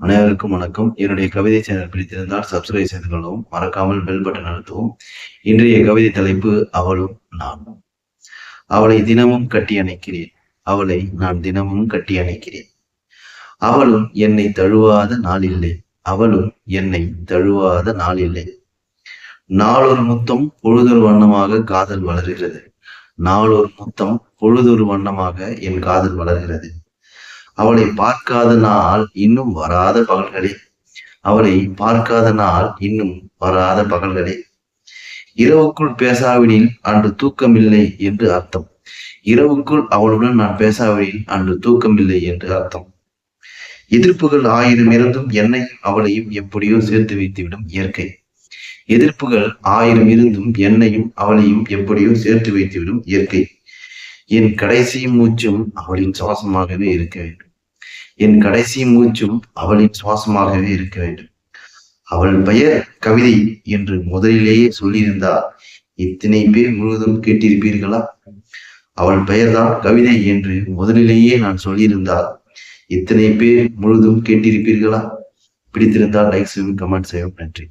அனைவருக்கும் வணக்கம். என்னுடைய கவிதை சேனல் பிடித்திருந்தால் சப்ஸ்கிரைப் செய்து கொள்ளவும் மறக்காமல் பெல் பட்டன் அழுத்தவும். இன்றைய கவிதை தலைப்பு அவளும் நானும் அவளை தினமும் கட்டி அணைக்கிறேன். அவளை நான் தினமும் கட்டி அணைக்கிறேன். அவளும் என்னை தழுவாத நாள் இல்லை. அவளும் என்னை தழுவாத நாள் இல்லை. நாளொரு முத்தம் பொழுதொரு வண்ணமாக காதல் வளர்கிறது. நாளொரு முத்தம் பொழுதொரு வண்ணமாக என் காதல் வளர்கிறது. அவளை பார்க்காத நாள் இன்னும் வராத பகல்களே. அவளை பார்க்காத நாள் இன்னும் வராத பகல்களே. இரவுக்குள் பேசாவிடில் அன்று தூக்கமில்லை என்று அர்த்தம். இரவுக்குள் அவளுடன் நான் பேசாவிடில் அன்று தூக்கமில்லை என்று அர்த்தம். எதிர்ப்புகள் ஆயிரம் இருந்தும் என்னையும் அவளையும் எப்படியோ சேர்த்து வைத்துவிடும் இயற்கை. எதிர்ப்புகள் ஆயிரம் இருந்தும் என்னையும் அவளையும் எப்படியோ சேர்த்து வைத்துவிடும் இயற்கை. என் கடைசி மூச்சும் அவளின் சுவாசமாகவே இருக்க வேண்டும். என் கடைசி மூச்சும் அவளின் சுவாசமாகவே இருக்க வேண்டும். அவள் பெயர் கவிதை என்று முதலிலேயே சொல்லியிருந்தால் இத்தனை பேர் முழுவதும் கேட்டிருப்பீர்களா? அவள் பெயர்தான் கவிதை என்று முதலிலேயே நான் சொல்லியிருந்தால் இத்தனை பேர் முழுதும் கேட்டிருப்பீர்களா? பிடித்திருந்தால் லைக் செய்யும் கமெண்ட் செய்யும் நன்றி.